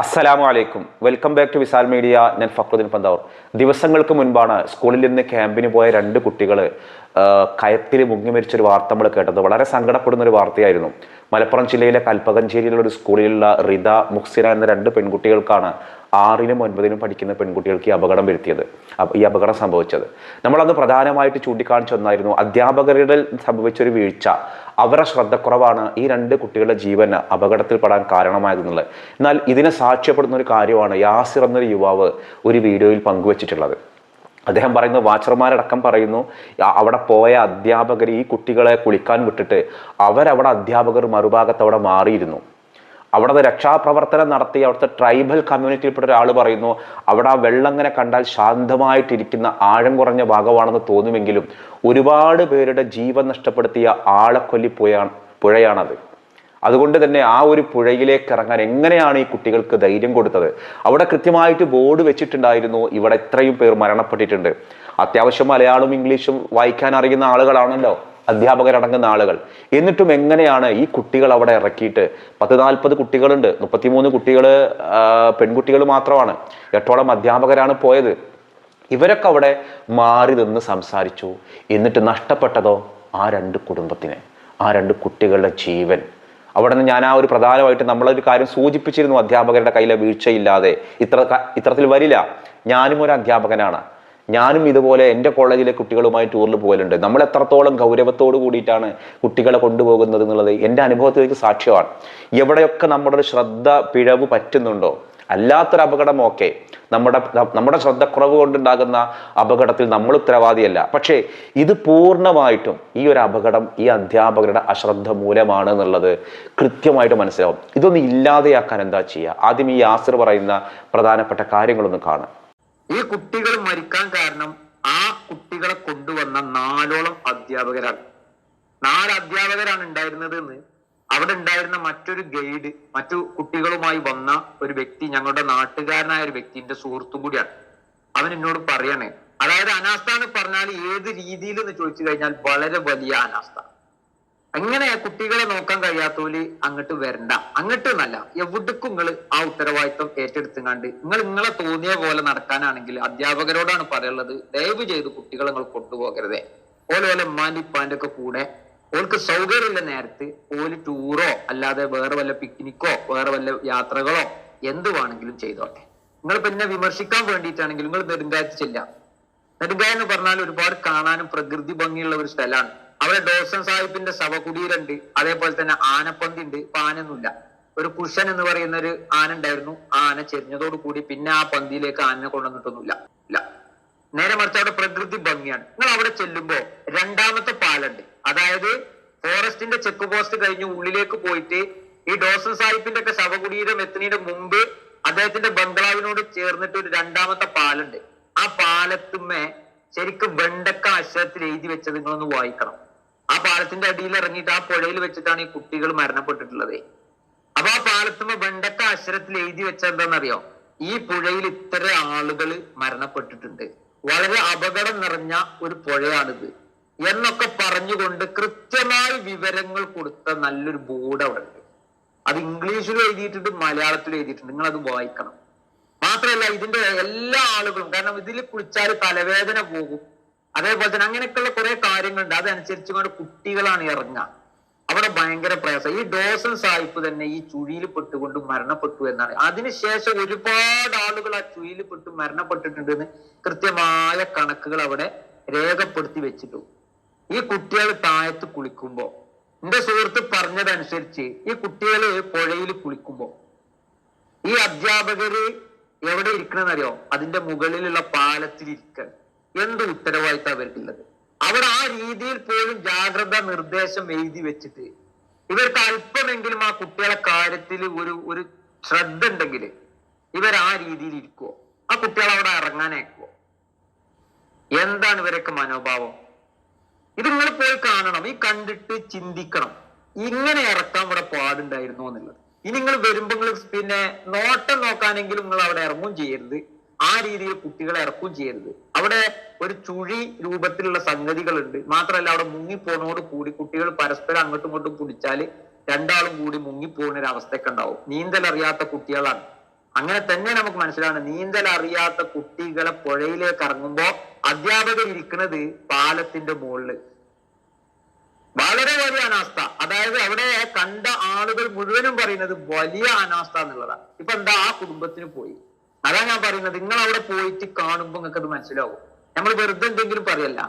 അസ്സലാമു അലൈക്കും. Welcome back to Wisal media ഞാൻ ഫക്രുദ്ദീൻ പന്താവൂർ. ദിവസങ്ങൾക്ക് മുൻപാണ് സ്കൂളിൽ നിന്ന് ക്യാമ്പിന് പോയ രണ്ട് കുട്ടികൾ കയത്തിൽ മുങ്ങി മരിച്ചൊരു വാർത്ത നമ്മൾ കേട്ടത്. വളരെ സങ്കടപ്പെടുന്ന ഒരു വാർത്തയായിരുന്നു. മലപ്പുറം ജില്ലയിലെ കൽപ്പകഞ്ചേരിയിലുള്ള ഒരു സ്കൂളിലുള്ള റിത മുക്സിന എന്ന രണ്ട് പെൺകുട്ടികൾക്കാണ് ആറിനും ഒൻപതിനും പഠിക്കുന്ന പെൺകുട്ടികൾക്ക് ഈ അപകടം വരുത്തിയത്. ഈ അപകടം സംഭവിച്ചത്. നമ്മളന്ന് പ്രധാനമായിട്ട് ചൂണ്ടിക്കാണിച്ചു ഒന്നായിരുന്നു അധ്യാപകരുടെ സംഭവിച്ചൊരു വീഴ്ച. അവരുടെ ശ്രദ്ധക്കുറവാണ് ഈ രണ്ട് കുട്ടികളുടെ ജീവൻ അപകടത്തിൽപ്പെടാൻ കാരണമായതെന്നുള്ളത്. എന്നാൽ ഇതിനെ സാക്ഷ്യപ്പെടുന്ന ഒരു കാര്യമാണ് യാസിർ എന്നൊരു യുവാവ് ഒരു വീഡിയോയിൽ പങ്കുവച്ചിട്ടുള്ളത്. അദ്ദേഹം പറയുന്നു വാച്ചർമാരടക്കം പറയുന്നു അവിടെ പോയ അധ്യാപകർ ഈ കുട്ടികളെ കുളിക്കാൻ വിട്ടിട്ട് അവരവിടെ അധ്യാപകർ മറുഭാഗത്ത് അവിടെ മാറിയിരുന്നു. അവിടെ രക്ഷാപ്രവർത്തനം നടത്തി അവിടുത്തെ ട്രൈബൽ കമ്മ്യൂണിറ്റിയിൽപ്പെട്ട ഒരാൾ പറയുന്നു അവിടെ ആ വെള്ളം ഇങ്ങനെ കണ്ടാൽ ശാന്തമായിട്ടിരിക്കുന്ന ആഴം കുറഞ്ഞ ഭാഗമാണെന്ന് തോന്നുമെങ്കിലും ഒരുപാട് പേരുടെ ജീവൻ നഷ്ടപ്പെടുത്തിയ ആളക്കൊല്ലി പുഴയാണ് പുഴയാണത്. അതുകൊണ്ട് തന്നെ ആ ഒരു പുഴയിലേക്ക് ഇറങ്ങാൻ എങ്ങനെയാണ് ഈ കുട്ടികൾക്ക് ധൈര്യം കൊടുത്തത്? അവിടെ കൃത്യമായിട്ട് ബോർഡ് വെച്ചിട്ടുണ്ടായിരുന്നു ഇവിടെ ഇത്രയും പേർ മരണപ്പെട്ടിട്ടുണ്ട്. അത്യാവശ്യം മലയാളവും ഇംഗ്ലീഷും വായിക്കാൻ അറിയുന്ന ആളുകളാണല്ലോ. അധ്യാപകരടങ്ങുന്ന ആളുകൾ. എന്നിട്ടും എങ്ങനെയാണ് ഈ കുട്ടികൾ അവിടെ ഇറക്കിയിട്ട്? പത്ത് നാൽപ്പത് കുട്ടികളുണ്ട്. മുപ്പത്തിമൂന്ന് കുട്ടികൾ പെൺകുട്ടികൾ മാത്രമാണ്. എട്ടോളം അധ്യാപകരാണ് പോയത്. ഇവരൊക്കെ അവിടെ മാറി നിന്ന് സംസാരിച്ചു. എന്നിട്ട് നഷ്ടപ്പെട്ടതോ? ആ രണ്ട് കുടുംബത്തിന്. ആ രണ്ട് കുട്ടികളുടെ ജീവൻ. അവിടെ നിന്ന് ഞാൻ ആ ഒരു പ്രധാനമായിട്ട് നമ്മളൊരു കാര്യം സൂചിപ്പിച്ചിരുന്നു അധ്യാപകരുടെ കയ്യിലെ വീഴ്ചയില്ലാതെ. ഇത്ര ഇത്തരത്തിൽ വരില്ല. ഞാനും ഒരു അധ്യാപകനാണ്. ഞാനും ഇതുപോലെ എന്റെ കോളേജിലെ കുട്ടികളുമായി ടൂറിൽ പോകലുണ്ട്. നമ്മൾ എത്രത്തോളം ഗൗരവത്തോട് കൂടിയിട്ടാണ് കുട്ടികളെ കൊണ്ടുപോകുന്നത് എന്നുള്ളത് എന്റെ അനുഭവത്തിലേക്ക് സാക്ഷ്യമാണ്. എവിടെയൊക്കെ നമ്മുടെ ഒരു ശ്രദ്ധ പിഴവ് പറ്റുന്നുണ്ടോ? അല്ലാത്തൊരു അപകടം ഓക്കെ. നമ്മുടെ നമ്മുടെ ശ്രദ്ധക്കുറവ് കൊണ്ടുണ്ടാകുന്ന അപകടത്തിൽ നമ്മൾ ഉത്തരവാദിയല്ല. പക്ഷേ ഇത് പൂർണമായിട്ടും ഈ ഒരു അപകടം ഈ അധ്യാപകരുടെ അശ്രദ്ധ മൂലമാണ് എന്നുള്ളത് കൃത്യമായിട്ട് മനസ്സിലാവും. ഇതൊന്നും ഇല്ലാതെയാക്കാൻ എന്താ ചെയ്യുക? ആദ്യം ഈ യാസർ പറയുന്ന പ്രധാനപ്പെട്ട കാര്യങ്ങളൊന്ന് കാണാം. ഈ കുട്ടികൾ മരിക്കാൻ കാരണം ആ കുട്ടികളെ കൊണ്ടുവന്ന നാലോളം അധ്യാപകരാണ്. നാല് അധ്യാപകരാണ് ഉണ്ടായിരുന്നത് എന്ന് അവിടെ ഉണ്ടായിരുന്ന മറ്റൊരു ഗൈഡ് മറ്റു കുട്ടികളുമായി വന്ന ഒരു വ്യക്തി ഞങ്ങളുടെ നാട്ടുകാരനായ ഒരു വ്യക്തിന്റെ സുഹൃത്തും കൂടിയാണ്. അവൻ എന്നോട് പറയണേ അതായത് അനാസ്ഥ എന്ന് പറഞ്ഞാൽ ഏത് രീതിയിൽ എന്ന് ചോദിച്ചു കഴിഞ്ഞാൽ വളരെ വലിയ അനാസ്ഥ. അങ്ങനെ കുട്ടികളെ നോക്കാൻ കഴിയാത്തോൽ അങ്ങോട്ട് വരണ്ട. അങ്ങോട്ട് എന്നല്ല എവിടേക്കും നിങ്ങൾ ആ ഉത്തരവാദിത്വം ഏറ്റെടുത്തുങ്ങാണ്ട് നിങ്ങൾ നിങ്ങളെ തോന്നിയ പോലെ നടക്കാനാണെങ്കിൽ അധ്യാപകരോടാണ് പറയുള്ളത് ദയവ് ചെയ്ത് കുട്ടികളെ നിങ്ങൾ കൊണ്ടുപോകരുതേ. ഓല ഓല ഉമ്മാന്റെ ഇപ്പാന്റെ ഒക്കെ കൂടെ ഓൾക്ക് സൗകര്യമില്ല നേരത്ത് ഓൽ ടൂറോ അല്ലാതെ വേറെ വല്ല പിക്നിക്കോ വേറെ വല്ല യാത്രകളോ എന്ത് വേണമെങ്കിലും ചെയ്തോട്ടെ. നിങ്ങൾ പിന്നെ വിമർശിക്കാൻ വേണ്ടിയിട്ടാണെങ്കിൽ നിങ്ങൾ നെടുങ്കായത്ത് ചെല്ലാം നെടുങ്കായ എന്ന് പറഞ്ഞാൽ ഒരുപാട് കാണാനും പ്രകൃതി ഭംഗിയുള്ള ഒരു സ്ഥലമാണ്. അവിടെ ഡോസൻ സാഹിബിന്റെ ശവകുടീരുണ്ട് അതേപോലെ തന്നെ ആനപ്പന്തി ഉണ്ട് ഇപ്പൊ ആനൊന്നുമില്ല ഒരു കുഷൻ എന്ന് പറയുന്ന ഒരു ആന ഉണ്ടായിരുന്നു ആ ആന ചെരിഞ്ഞതോട് കൂടി പിന്നെ ആ പന്തിയിലേക്ക് ആനനെ കൊണ്ടുവന്നിട്ടൊന്നുമില്ല. ഇല്ല. നേരെ മറിച്ച് അവിടെ പ്രകൃതി ഭംഗിയാണ്. നിങ്ങൾ അവിടെ ചെല്ലുമ്പോ രണ്ടാമത്തെ പാലുണ്ട് അതായത് ഫോറസ്റ്റിന്റെ ചെക്ക് പോസ്റ്റ് കഴിഞ്ഞ് ഉള്ളിലേക്ക് പോയിട്ട് ഈ ഡോസൻ സാഹിബിന്റെ ഒക്കെ ശവകുടീരം എത്തുന്നതിന്റെ മുമ്പ് അദ്ദേഹത്തിന്റെ ബംഗ്ലാവിനോട് ചേർന്നിട്ട് ഒരു രണ്ടാമത്തെ പാലുണ്ട്. ആ പാലത്തുമ്മേ ശരിക്കും വെണ്ടക്ക അക്ഷരത്തിൽ എഴുതി വെച്ചത് നിങ്ങളൊന്ന് വായിക്കണം. പാലത്തിന്റെ അടിയിൽ ഇറങ്ങിയിട്ട് ആ പുഴയിൽ വെച്ചിട്ടാണ് ഈ കുട്ടികൾ മരണപ്പെട്ടിട്ടുള്ളത്. അപ്പൊ ആ പാലത്തുമ്പോ വെണ്ടക്ക അക്ഷരത്തിൽ എഴുതി വെച്ച എന്താണെന്നറിയോ ഈ പുഴയിൽ ഇത്ര ആളുകൾ മരണപ്പെട്ടിട്ടുണ്ട്. വളരെ അപകടം നിറഞ്ഞ ഒരു പുഴയാണിത്. എന്നൊക്കെ പറഞ്ഞുകൊണ്ട് കൃത്യമായി വിവരങ്ങൾ കൊടുത്ത നല്ലൊരു ബോർഡ് അവിടെ ഉണ്ട് അത് ഇംഗ്ലീഷിൽ എഴുതിയിട്ടുണ്ട് മലയാളത്തിൽ എഴുതിയിട്ടുണ്ട്. നിങ്ങൾ അത് വായിക്കണം. മാത്രമല്ല ഇതിന്റെ എല്ലാ ആളുകളും കാരണം ഇതിൽ കുളിച്ചാൽ തലവേദന പോകും. അതേപോലെ തന്നെ അങ്ങനെയൊക്കെയുള്ള കുറെ കാര്യങ്ങളുണ്ട്. അതനുസരിച്ച് കൊണ്ട് കുട്ടികളാണ് ഇറങ്ങുക. അവിടെ ഭയങ്കര പ്രയാസം. ഈ ഡോസൻ സായിപ്പ് തന്നെ ഈ ചുഴിയിൽ പെട്ടുകൊണ്ട് മരണപ്പെട്ടു എന്നാണ്. അതിനുശേഷം ഒരുപാട് ആളുകൾ ആ ചുഴിയിൽ പെട്ട് മരണപ്പെട്ടിട്ടുണ്ടെന്ന് കൃത്യമായ കണക്കുകൾ അവിടെ രേഖപ്പെടുത്തി വെച്ചിട്ടു. ഈ കുട്ടികൾ താഴത്ത് കുളിക്കുമ്പോ എന്റെ സുഹൃത്ത് പറഞ്ഞതനുസരിച്ച് ഈ കുട്ടികൾ പുഴയിൽ കുളിക്കുമ്പോ ഈ അധ്യാപകര് എവിടെ ഇരിക്കണമെന്നറിയോ അതിന്റെ മുകളിലുള്ള പാലത്തിൽ ഇരിക്കാൻ എന്ത് ഉത്തരവാദിത്തം അവർക്കുള്ളത്? അവർ ആ രീതിയിൽ പോലും ജാഗ്രത നിർദ്ദേശം എഴുതി വെച്ചിട്ട് ഇവർക്ക് അല്പമെങ്കിലും ആ കുട്ടികളെ കാര്യത്തിൽ ഒരു ഒരു ശ്രദ്ധ ഉണ്ടെങ്കിൽ ഇവർ ആ രീതിയിൽ ഇരിക്കുവോ? ആ കുട്ടികളെ അവിടെ ഇറങ്ങാനേക്കുവോ എന്താണ് ഇവരൊക്കെ മനോഭാവം? ഇത് നിങ്ങൾ പോയി കാണണം. ഈ കണ്ടിട്ട് ചിന്തിക്കണം. ഇങ്ങനെ ഇറക്കാൻ ഇവിടെ പാടുണ്ടായിരുന്നു എന്നുള്ളത്. ഇനി നിങ്ങൾ വരുമ്പോൾ നിങ്ങൾ പിന്നെ നോട്ടം നോക്കാനെങ്കിലും നിങ്ങൾ അവിടെ ഇറങ്ങും ചെയ്യരുത്. ആ രീതിയിൽ കുട്ടികളെ ഇറക്കുകയും ചെയ്യരുത്. അവിടെ ഒരു ചുഴി രൂപത്തിലുള്ള സംഗതികളുണ്ട്. മാത്രമല്ല അവിടെ മുങ്ങിപ്പോണോട് കൂടി കുട്ടികൾ പരസ്പരം അങ്ങോട്ടും ഇങ്ങോട്ടും പിടിച്ചാൽ രണ്ടാളും കൂടി മുങ്ങിപ്പോകുന്ന ഒരു അവസ്ഥയൊക്കെ ഉണ്ടാവും. നീന്തൽ അറിയാത്ത കുട്ടികളാണ്. അങ്ങനെ തന്നെ നമുക്ക് മനസ്സിലാണ് നീന്തൽ അറിയാത്ത കുട്ടികളെ പുഴയിലേക്ക് ഇറങ്ങുമ്പോ അധ്യാപകർ ഇരിക്കുന്നത് പാലത്തിന്റെ മുകളിൽ. വളരെ വലിയ അനാസ്ഥ. അതായത് അവിടെ കണ്ട ആളുകൾ മുഴുവനും പറയുന്നത് വലിയ അനാസ്ഥ എന്നുള്ളതാണ്. ഇപ്പൊ എന്താ ആ കുടുംബത്തിന് പോയി? അതാ ഞാൻ പറയുന്നത്. നിങ്ങൾ അവിടെ പോയിട്ട് കാണുമ്പോൾ നിങ്ങൾക്ക് അത് മനസ്സിലാവും. നമ്മൾ വെറുതെ എന്തെങ്കിലും പറയല്ല.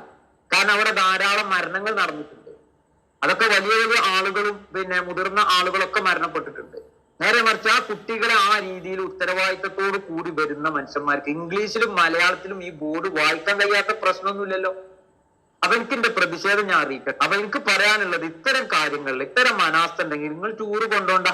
കാരണം അവിടെ ധാരാളം മരണങ്ങൾ നടന്നിട്ടുണ്ട്. അതൊക്കെ വലിയ വലിയ ആളുകളും പിന്നെ മുതിർന്ന ആളുകളൊക്കെ മരണപ്പെട്ടിട്ടുണ്ട്. നേരെ മറിച്ച് ആ കുട്ടികളെ ആ രീതിയിൽ ഉത്തരവാദിത്തത്തോട് കൂടി വരുന്ന മനുഷ്യന്മാർക്ക് ഇംഗ്ലീഷിലും മലയാളത്തിലും ഈ ബോർഡ് വായിക്കാൻ കഴിയാത്ത പ്രശ്നമൊന്നുമില്ലല്ലോ. അപ്പൊ എന്റെ പ്രതിഷേധം ഞാൻ അറിയിക്കട്ടെ. അപ്പൊ എനിക്ക് പറയാനുള്ളത് ഇത്തരം കാര്യങ്ങളിൽ ഇത്തരം മനാസ്ഥ ഉണ്ടെങ്കിൽ നിങ്ങൾ ടൂറ് കൊണ്ടോണ്ട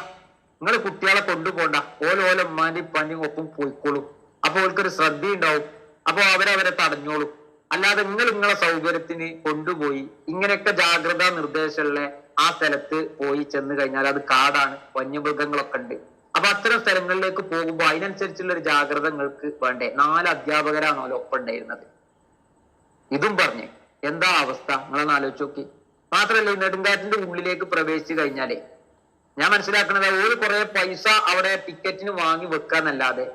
നിങ്ങൾ കുട്ടികളെ കൊണ്ടുപോണ്ട. ഓല ഓല ഉമ്മാന്റെ പനി ഒപ്പം പോയിക്കോളും. അപ്പൊ ഓൽക്കൊരു ശ്രദ്ധ ഉണ്ടാവും അപ്പൊ അവരവരെ തടഞ്ഞോളും. അല്ലാതെ നിങ്ങൾ നിങ്ങളെ സൗകര്യത്തിന് കൊണ്ടുപോയി ഇങ്ങനെയൊക്കെ ജാഗ്രതാ നിർദ്ദേശമുള്ള ആ സ്ഥലത്ത് പോയി ചെന്ന് കഴിഞ്ഞാൽ അത് കാടാണ്. വന്യമൃഗങ്ങളൊക്കെ ഉണ്ട്. അപ്പൊ അത്തരം സ്ഥലങ്ങളിലേക്ക് പോകുമ്പോൾ അതിനനുസരിച്ചുള്ള ഒരു ജാഗ്രത നിങ്ങൾക്ക് വേണ്ടേ? നാല് അധ്യാപകരാണോ ഒപ്പം ഉണ്ടായിരുന്നത്. ഇതും പറഞ്ഞ്. എന്താ അവസ്ഥ? നിങ്ങളൊന്ന് ആലോചിച്ച് നോക്കി. മാത്രമല്ല നെടുങ്കാറ്റിന്റെ ഉള്ളിലേക്ക് പ്രവേശിച്ചു കഴിഞ്ഞാലേ ഞാൻ മനസ്സിലാക്കുന്നത് ഒരു കുറെ പൈസ അവിടെ ടിക്കറ്റിന് വാങ്ങി വെക്കാന്നല്ലാതെ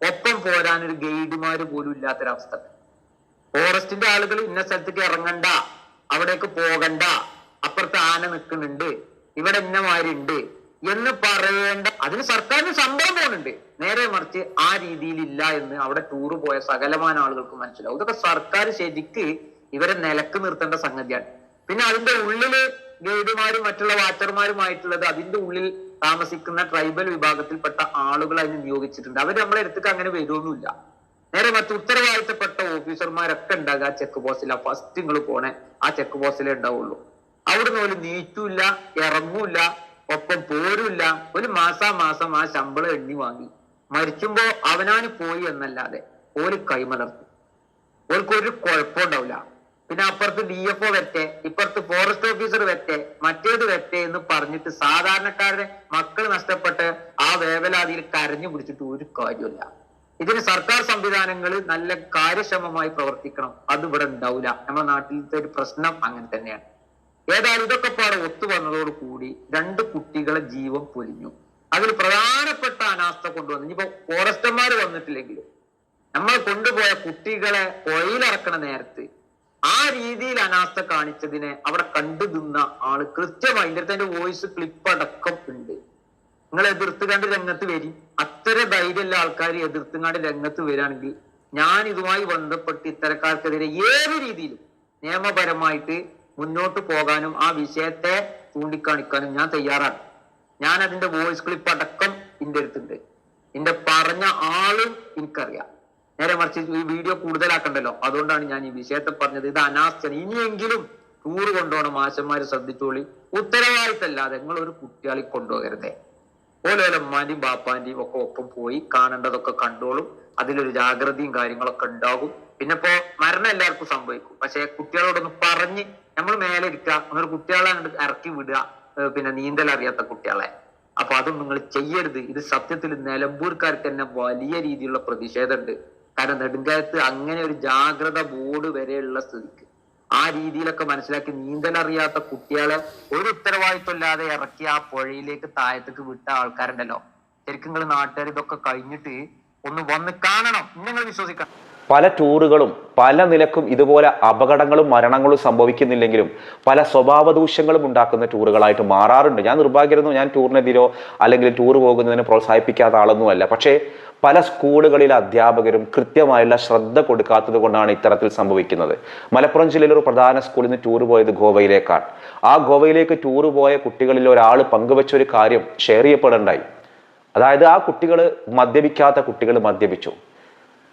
ഒപ്പം പോരാൻ ഒരു ഗൈഡുമാര് പോലും ഇല്ലാത്തൊരവസ്ഥ. ഫോറസ്റ്റിന്റെ ആളുകൾ ഇന്ന സ്ഥലത്തേക്ക് ഇറങ്ങണ്ട അവിടേക്ക് പോകണ്ട അപ്പുറത്ത് ആന നിൽക്കുന്നുണ്ട് ഇവിടെ ഇന്നമാരുണ്ട് എന്ന് പറയേണ്ട. അതിന് സർക്കാരിന് സംഭവം പോകുന്നുണ്ട് നേരെ മറിച്ച് ആ രീതിയിൽ ഇല്ല എന്ന് അവിടെ ടൂറ് പോയ സകലമാന ആളുകൾക്ക് മനസ്സിലാവും. ഇതൊക്കെ സർക്കാർ ശരിക്ക് ഇവരെ നിലയ്ക്ക് നിർത്തേണ്ട സംഗതിയാണ്. പിന്നെ അതിന്റെ ഉള്ളിൽ ഗൈഡുമാരും മറ്റുള്ള വാച്ചർമാരുമായിട്ടുള്ളത് അതിന്റെ ഉള്ളിൽ താമസിക്കുന്ന ട്രൈബൽ വിഭാഗത്തിൽപ്പെട്ട ആളുകൾ അതിന് നിയോഗിച്ചിട്ടുണ്ട്. അവർ നമ്മളെ അടുത്തേക്ക് അങ്ങനെ വരുമൊന്നുമില്ല നേരെ മറ്റു ഉത്തരവാദിത്തപ്പെട്ട ഓഫീസർമാരൊക്കെ ഉണ്ടാകുക ആ ചെക്ക് പോസ്റ്റില ഫസ്റ്റ് നിങ്ങൾ പോണേ ആ ചെക്ക് പോസ്റ്റിലേ ഉണ്ടാവുള്ളൂ. അവിടുന്ന് ഒരു നീറ്റൂല്ല ഇറങ്ങൂല ഒപ്പം പോരൂല്ല. ഒരു മാസാ മാസം ആ ശമ്പളം എണ്ണി വാങ്ങി. മരിക്കുമ്പോ അവനാന് പോയി എന്നല്ലാതെ ഒരു കൈമലർത്തി. ഓർക്ക് ഒരു കുഴപ്പമുണ്ടാവില്ല പിന്നെ അപ്പുറത്ത് ഡി എഫ് ഒ വെറ്റെ ഇപ്പുറത്ത് ഫോറസ്റ്റ് ഓഫീസർ വെറ്റെ മറ്റേത് വെറ്റെ എന്ന് പറഞ്ഞിട്ട് സാധാരണക്കാരുടെ മക്കൾ നഷ്ടപ്പെട്ട് ആ വേവലാതിയിൽ കരഞ്ഞു പിടിച്ചിട്ട് ഒരു കാര്യമില്ല ഇതിന് സർക്കാർ സംവിധാനങ്ങൾ നല്ല കാര്യക്ഷമമായി പ്രവർത്തിക്കണം. അത് ഇവിടെ ഉണ്ടാവില്ല നമ്മുടെ നാട്ടിലത്തെ ഒരു പ്രശ്നം അങ്ങനെ തന്നെയാണ്. ഏതായാലും ഇതൊക്കെ പാടെ ഒത്തു വന്നതോട് കൂടി രണ്ട് കുട്ടികളെ ജീവൻ പൊലിഞ്ഞു. അതിൽ പ്രധാനപ്പെട്ട അനാസ്ഥ കൊണ്ടുവന്നു. ഇനിയിപ്പോ ഫോറസ്റ്റർമാർ വന്നിട്ടില്ലെങ്കിൽ നമ്മൾ കൊണ്ടുപോയ കുട്ടികളെ പുഴയിലിറക്കണ നേരത്ത് ആ രീതിയിൽ അനാസ്ഥ കാണിച്ചതിനെ അവിടെ കണ്ടു നിന്ന ആൾ കൃത്യമായി ഇതിന്റെ അടുത്ത് എന്റെ വോയിസ് ക്ലിപ്പ് അടക്കം ഉണ്ട്. നിങ്ങൾ എതിർത്തുകാണ്ട് രംഗത്ത് വരി. അത്ര ധൈര്യമുള്ള ആൾക്കാർ എതിർത്തുകാണ്ട് രംഗത്ത് വരികയാണെങ്കിൽ ഞാൻ ഇതുമായി ബന്ധപ്പെട്ട് ഇത്തരക്കാർക്കെതിരെ ഏത് രീതിയിലും നിയമപരമായിട്ട് മുന്നോട്ട് പോകാനും ആ വിഷയത്തെ ചൂണ്ടിക്കാണിക്കാനും ഞാൻ തയ്യാറാണ്. ഞാൻ അതിന്റെ വോയിസ് ക്ലിപ്പ് അടക്കം എന്റെ അടുത്തുണ്ട്. എന്റെ പറഞ്ഞ ആളും എനിക്കറിയാം. നേരെ മറിച്ച് ഈ വീഡിയോ കൂടുതലാക്കണ്ടല്ലോ. അതുകൊണ്ടാണ് ഞാൻ ഈ വിഷയത്തെ പറഞ്ഞത്. ഇത് അനാസ്ഥന ഇനിയെങ്കിലും ടൂറ് കൊണ്ടുപോകണം മാഷന്മാര് ശ്രദ്ധിച്ചോളി. ഉത്തരവാദിത്തല്ലാതെ നിങ്ങൾ ഒരു കുട്ടികളെ കൊണ്ടുപോകരുതേ. ഓലോലെ ഉമ്മാന്റെയും ബാപ്പാന്റെയും ഒക്കെ ഒപ്പം പോയി കാണേണ്ടതൊക്കെ കണ്ടോളും. അതിലൊരു ജാഗ്രതയും കാര്യങ്ങളൊക്കെ ഉണ്ടാകും. പിന്നെ ഇപ്പോ മരണം എല്ലാവർക്കും സംഭവിക്കും. പക്ഷെ കുട്ടികളോടൊന്ന് പറഞ്ഞ് നമ്മൾ മേലെ ഇരിക്കുക. അങ്ങനെ കുട്ടികളെ അങ്ങോട്ട് ഇറക്കി വിടുക. പിന്നെ നീന്തൽ അറിയാത്ത കുട്ടികളെ. അപ്പൊ അതും നിങ്ങൾ ചെയ്യരുത്. ഇത് സത്യത്തിൽ നിലമ്പൂർക്കാർക്ക് തന്നെ വലിയ രീതിയിലുള്ള പ്രതിഷേധമുണ്ട്. കാരണം നെടുങ്കാലത്ത് അങ്ങനെ ഒരു ജാഗ്രത ബോർഡ് വരെയുള്ള സ്ഥിതിക്ക്. ആ രീതിയിലൊക്കെ മനസ്സിലാക്കി നീന്തൽ അറിയാത്ത കുട്ടികളെ ഒരു ഉത്തരവാദിത്വം ഇല്ലാതെ ഇറക്കി ആ പുഴയിലേക്ക് താഴത്തേക്ക് വിട്ട ആൾക്കാരുണ്ടല്ലോ. ശരിക്കും നിങ്ങൾ നാട്ടുകാർ ഇതൊക്കെ കഴിഞ്ഞിട്ട് ഒന്ന് വന്ന് കാണണം. നിങ്ങൾ വിശ്വസിക്കണം. പല ടൂറുകളും പല നിലക്കും ഇതുപോലെ അപകടങ്ങളും മരണങ്ങളും സംഭവിക്കുന്നില്ലെങ്കിലും പല സ്വഭാവ ദൂഷ്യങ്ങളും ഉണ്ടാക്കുന്ന ടൂറുകളായിട്ട് മാറാറുണ്ട്. ഞാൻ നിർഭാഗ്യരുന്നു ഞാൻ ടൂറിനെതിരോ അല്ലെങ്കിൽ ടൂർ പോകുന്നതിനെ പ്രോത്സാഹിപ്പിക്കാത്ത ആളൊന്നുമല്ല പക്ഷേ പല സ്കൂളുകളിലെ അധ്യാപകരും കൃത്യമായുള്ള ശ്രദ്ധ കൊടുക്കാത്തത് കൊണ്ടാണ് ഇത്തരത്തിൽ സംഭവിക്കുന്നത്. മലപ്പുറം ജില്ലയിലെ ഒരു പ്രധാന സ്കൂളിൽ നിന്ന് ടൂർ പോയത് ഗോവയിലേക്കാണ്. ആ ഗോവയിലേക്ക് ടൂർ പോയ കുട്ടികളിൽ ഒരാൾ പങ്കുവെച്ച ഒരു കാര്യം ഷെയർ ചെയ്യപ്പെടേണ്ടായി. അതായത് ആ കുട്ടികൾ മദ്യപിക്കാത്ത കുട്ടികൾ മദ്യപിച്ചു.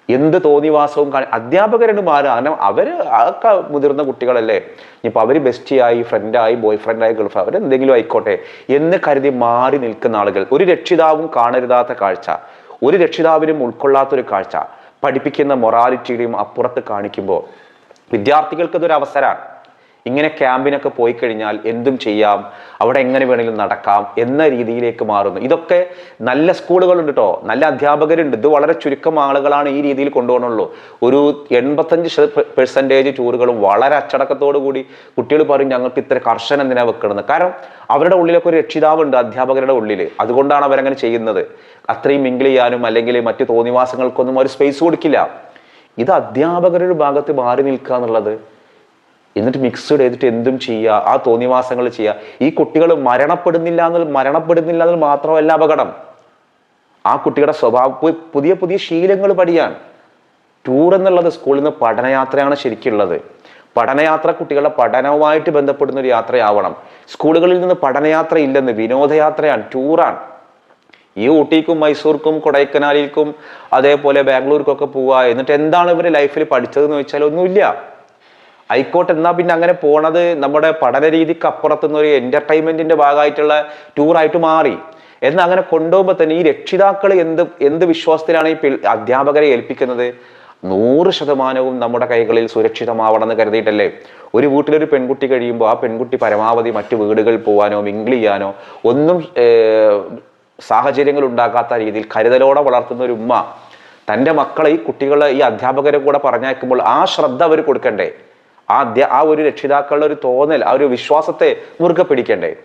എന്ത് തോന്നിവാസവും കാണി അധ്യാപകരാണ് മാറുക അവർ ഒക്കെ മുതിർന്ന കുട്ടികളല്ലേ. ഇനിയിപ്പോൾ അവർ ബെസ്റ്റിയായി ഫ്രണ്ടായി ബോയ് ഫ്രണ്ടായി ഗേൾ ഫ്രണ്ട് അവരെന്തെങ്കിലും ആയിക്കോട്ടെ എന്ന് കരുതി മാറി നിൽക്കുന്ന ആളുകൾ. ഒരു രക്ഷിതാവും കാണരുതാത്ത കാഴ്ച. ഒരു രക്ഷിതാവിനും ഉൾക്കൊള്ളാത്തൊരു കാഴ്ച. പഠിപ്പിക്കുന്ന മൊറാലിറ്റിയുടെയും അപ്പുറത്ത് കാണിക്കുമ്പോൾ വിദ്യാർത്ഥികൾക്ക് ഇതൊരു അവസരമാണ് ഇങ്ങനെ ക്യാമ്പിനൊക്കെ പോയി കഴിഞ്ഞാൽ എന്തും ചെയ്യാം അവിടെ എങ്ങനെ വേണമെങ്കിലും നടക്കാം എന്ന രീതിയിലേക്ക് മാറുന്നു. ഇതൊക്കെ നല്ല സ്കൂളുകളുണ്ട് കേട്ടോ നല്ല അധ്യാപകരുണ്ട്. ഇത് വളരെ ചുരുക്കം ആളുകളാണ് ഈ രീതിയിൽ കൊണ്ടുപോകണുള്ളൂ ഒരു എൺപത്തഞ്ച് പെർസെന്റേജ് ടൂറുകളും വളരെ അച്ചടക്കത്തോടു കൂടി കുട്ടികൾ പറയും ഞങ്ങൾക്ക് ഇത്ര കർശനം എന്തിനാ വെക്കണമെന്ന് കാരണം അവരുടെ ഉള്ളിലൊക്കെ ഒരു രക്ഷിതാവുണ്ട് അധ്യാപകരുടെ ഉള്ളിൽ അതുകൊണ്ടാണ് അവരങ്ങനെ ചെയ്യുന്നത്. അത്രയും മിങ്കിൾ ചെയ്യാനും അല്ലെങ്കിൽ മറ്റു തോന്നിവാസങ്ങൾക്കൊന്നും അവർ സ്പേസ് കൊടുക്കില്ല. ഇത് അധ്യാപകരുടെ ഭാഗത്ത് മാറി നിൽക്കുക എന്നുള്ളത് എന്നിട്ട് മിക്സ്ഡ് ചെയ്തിട്ട് എന്തും ചെയ്യുക ആ തോന്നിവാസങ്ങൾ ചെയ്യുക. ഈ കുട്ടികൾ മരണപ്പെടുന്നില്ല എന്ന് മരണപ്പെടുന്നില്ല എന്ന് മാത്രമല്ല അപകടം. ആ കുട്ടിയുടെ സ്വഭാവം പുതിയ പുതിയ ശീലങ്ങൾ പഠിയാണ്. ടൂർ എന്നുള്ളത് സ്കൂളിൽ നിന്ന് പഠനയാത്രയാണ് ശരിക്കുള്ളത്. പഠനയാത്ര കുട്ടികളുടെ പഠനവുമായിട്ട് ബന്ധപ്പെടുന്ന ഒരു യാത്രയാവണം. സ്കൂളുകളിൽ നിന്ന് പഠനയാത്ര ഇല്ലെന്ന് വിനോദയാത്രയാണ് ടൂറാണ്. ഈ ഊട്ടിക്കും മൈസൂർക്കും കൊടൈക്കനാലിൽക്കും അതേപോലെ ബാംഗ്ലൂർക്കൊക്കെ പോവുക എന്നിട്ട് എന്താണ് ഇവർ ലൈഫിൽ പഠിച്ചതെന്ന് വെച്ചാൽ ഒന്നുമില്ല. ആയിക്കോട്ടെ എന്നാ പിന്നെ അങ്ങനെ പോണത് നമ്മുടെ പഠന രീതിക്ക് അപ്പുറത്തുനിന്ന് ഒരു എന്റർടൈൻമെന്റിന്റെ ഭാഗമായിട്ടുള്ള ടൂറായിട്ട് മാറി. എന്നാൽ അങ്ങനെ കൊണ്ടുപോകുമ്പോൾ തന്നെ ഈ രക്ഷിതാക്കൾ എന്ത് എന്ത് വിശ്വാസത്തിലാണ് ഈ അധ്യാപകരെ ഏൽപ്പിക്കുന്നത്? നൂറ് ശതമാനവും നമ്മുടെ കൈകളിൽ സുരക്ഷിതമാവണം എന്ന് കരുതിയിട്ടല്ലേ? ഒരു വീട്ടിലൊരു പെൺകുട്ടി കഴിയുമ്പോൾ ആ പെൺകുട്ടി പരമാവധി മറ്റു വീടുകളിൽ പോകാനോ മിങ്കിൾ ചെയ്യാനോ ഒന്നും സാഹചര്യങ്ങൾ ഉണ്ടാക്കാത്ത രീതിയിൽ കരുതലോടെ വളർത്തുന്ന ഒരു ഉമ്മ തന്റെ മക്കളെ ഈ കുട്ടികളെ ഈ അധ്യാപകരെ കൂടെ പറഞ്ഞയക്കുമ്പോൾ ആ ശ്രദ്ധ അവർ കൊടുക്കണ്ടേ? ആ അധ്യ ആ ഒരു രക്ഷിതാക്കളുടെ ഒരു തോന്നൽ ആ ഒരു വിശ്വാസത്തെ മുറുകെ പിടിക്കണ്ടേ?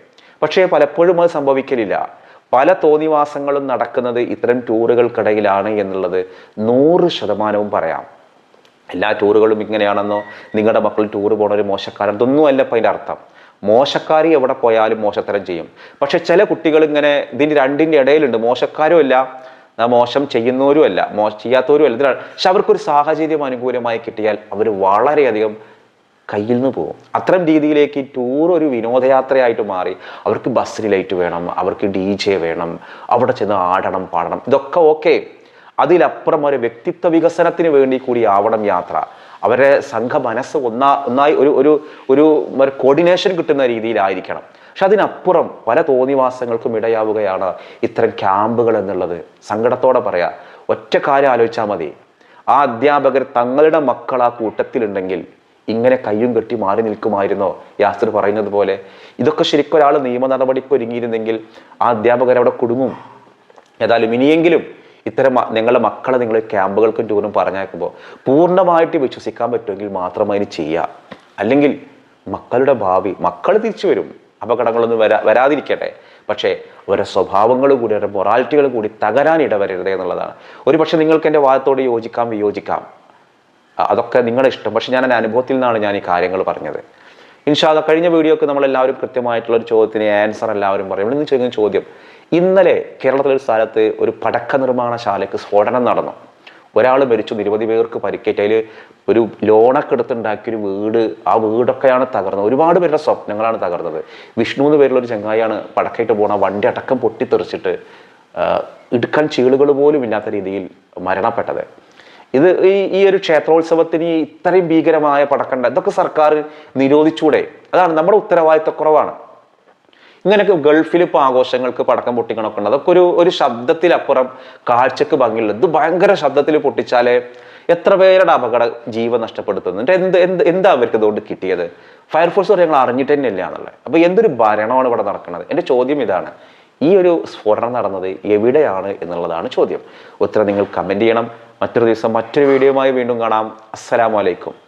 പക്ഷേ പലപ്പോഴും അത് സംഭവിക്കലില്ല. പല തോന്നിവാസങ്ങളും നടക്കുന്നത് ഇത്തരം ടൂറുകൾക്കിടയിലാണ് എന്നുള്ളത് നൂറ് ശതമാനവും പറയാം. എല്ലാ ടൂറുകളും ഇങ്ങനെയാണെന്നോ നിങ്ങളുടെ മക്കൾ ടൂർ പോണ ഒരു മോശക്കാരൻ ഇതൊന്നും അല്ല ഇപ്പം അതിന്റെ അർത്ഥം. മോശക്കാരി എവിടെ പോയാലും മോശത്തരം ചെയ്യും. പക്ഷെ ചില കുട്ടികൾ ഇങ്ങനെ ഇതിന്റെ രണ്ടിന്റെ ഇടയിലുണ്ട്. മോശക്കാരും അല്ല മോശം ചെയ്യുന്നവരും അല്ല മോശം ചെയ്യാത്തവരും അല്ല. പക്ഷെ അവർക്കൊരു സാഹചര്യം അനുകൂലമായി കിട്ടിയാൽ അവർ വളരെയധികം കയ്യിൽ നിന്ന് പോകും. അത്തരം രീതിയിലേക്ക് ടൂർ ഒരു വിനോദയാത്രയായിട്ട് മാറി. അവർക്ക് ബസ്സിൽ ലൈറ്റ് വേണം അവർക്ക് ഡി ജെ വേണം അവിടെ ചെന്ന് ആടണം പാടണം. ഇതൊക്കെ ഓക്കെ അതിലപ്പുറം ഒരു വ്യക്തിത്വ വികസനത്തിന് വേണ്ടി കൂടി ആവണം യാത്ര. അവരെ സംഘ മനസ്സ് ഒന്നാ ഒന്നായി ഒരു ഒരു ഒരു കോർഡിനേഷൻ കിട്ടുന്ന രീതിയിലായിരിക്കണം. പക്ഷെ അതിനപ്പുറം പല തോന്നിവാസങ്ങൾക്കും ഇടയാവുകയാണ് ഇത്തരം ക്യാമ്പുകൾ എന്നുള്ളത്. സങ്കടത്തോടെ പറയാം ഒറ്റ കാര്യം ആലോചിച്ചാൽ മതി. ആ അധ്യാപകർ തങ്ങളുടെ മക്കൾ ആ കൂട്ടത്തിലുണ്ടെങ്കിൽ ഇങ്ങനെ കയ്യും കെട്ടി മാറി നിൽക്കുമായിരുന്നോ? യാസർ പറയുന്നത് പോലെ ഇതൊക്കെ ശരിക്കും ഒരാൾ നിയമ നടപടിക്ക് ഒരുങ്ങിയിരുന്നെങ്കിൽ ആ അധ്യാപകർ അവിടെ കുടുങ്ങും. ഏതായാലും ഇനിയെങ്കിലും ഇത്തരം നിങ്ങളുടെ മക്കളെ നിങ്ങൾ ക്യാമ്പുകൾക്കും ടൂറും പറഞ്ഞേക്കുമ്പോൾ പൂർണമായിട്ട് വിശ്വസിക്കാൻ പറ്റുമെങ്കിൽ മാത്രം അതിന് ചെയ്യുക അല്ലെങ്കിൽ മക്കളുടെ ഭാവി മക്കൾ തിരിച്ചു വരും. അപകടങ്ങളൊന്നും വരാ വരാതിരിക്കട്ടെ. പക്ഷേ അവരുടെ സ്വഭാവങ്ങൾ കൂടി അവരുടെ മൊറാലിറ്റികൾ കൂടി തകരാൻ ഇടവരരുത് എന്നുള്ളതാണ്. ഒരു പക്ഷേ നിങ്ങൾക്ക് എന്റെ വാദത്തോട് യോജിക്കാം വിയോജിക്കാം. അതൊക്കെ നിങ്ങളുടെ ഇഷ്ടം. പക്ഷെ ഞാൻ എന്റെ അനുഭവത്തിൽ നിന്നാണ് ഞാൻ ഈ കാര്യങ്ങൾ പറഞ്ഞത്. ഇൻഷാദ കഴിഞ്ഞ വീഡിയോക്ക് നമ്മളെല്ലാവരും കൃത്യമായിട്ടുള്ള ഒരു ചോദ്യത്തിന് ആൻസർ എല്ലാവരും പറയും. ഇവിടെ നിന്ന് ചോദിക്കുന്ന ചോദ്യം ഇന്നലെ കേരളത്തിലെ ഒരു സ്ഥലത്ത് ഒരു പടക്ക നിർമ്മാണശാലയ്ക്ക് സ്ഫോടനം നടന്നു. ഒരാൾ മരിച്ചു നിരവധി പേർക്ക് പരിക്കേറ്റ്. അതിൽ ഒരു ലോണൊക്കെ എടുത്തുണ്ടാക്കിയൊരു വീട് ആ വീടൊക്കെയാണ് തകർന്നത്. ഒരുപാട് പേരുടെ സ്വപ്നങ്ങളാണ് തകർന്നത്. വിഷ്ണു എന്ന് പേരുള്ള ഒരു ചങ്ങായിയാണ് പടക്കായിട്ട് പോണ വണ്ടി അടക്കം പൊട്ടിത്തെറിച്ചിട്ട് ഇടുക്കാൻ ചീളുകൾ പോലും ഇല്ലാത്ത രീതിയിൽ മരണപ്പെട്ടത്. ഇത് ഈ ഈ ഒരു ക്ഷേത്രോത്സവത്തിന് ഇത്രയും ഭീകരമായ പടക്കണ്ട ഇതൊക്കെ സർക്കാർ നിരോധിച്ചൂടെ? അതാണ് നമ്മുടെ ഉത്തരവാദിത്തക്കുറവാണ് ഇങ്ങനെയൊക്കെ ഗൾഫിൽ ഇപ്പോൾ ആഘോഷങ്ങൾക്ക് പടക്കം പൊട്ടിക്കണമൊക്കെ ഉണ്ട്. അതൊക്കെ ഒരു ഒരു ശബ്ദത്തിലപ്പുറം കാഴ്ചക്ക് ഭംഗിയുള്ളത് ഇത് ഭയങ്കര ശബ്ദത്തിൽ പൊട്ടിച്ചാലേ എത്ര പേരുടെ അപകട ജീവൻ നഷ്ടപ്പെടുത്തുന്നു? എന്നിട്ട് എന്ത് എന്ത് എന്താ അവർക്ക് ഇതുകൊണ്ട് കിട്ടിയത്? ഫയർഫോഴ്സ് ഞങ്ങൾ അറിഞ്ഞിട്ട് തന്നെ ഇല്ല എന്നുള്ളത് അപ്പോൾ എന്തൊരു ഭരണമാണ് ഇവിടെ നടക്കുന്നത് എന്റെ ചോദ്യം ഇതാണ്. ഈ ഒരു സ്ഫോടനം നടന്നത് എവിടെയാണ് എന്നുള്ളതാണ് ചോദ്യം. ഉത്തരം നിങ്ങൾ കമന്റ് ചെയ്യണം. മറ്റൊരു ദിവസം മറ്റൊരു വീഡിയോയുമായി വീണ്ടും കാണാം. അസ്സലാമലൈക്കും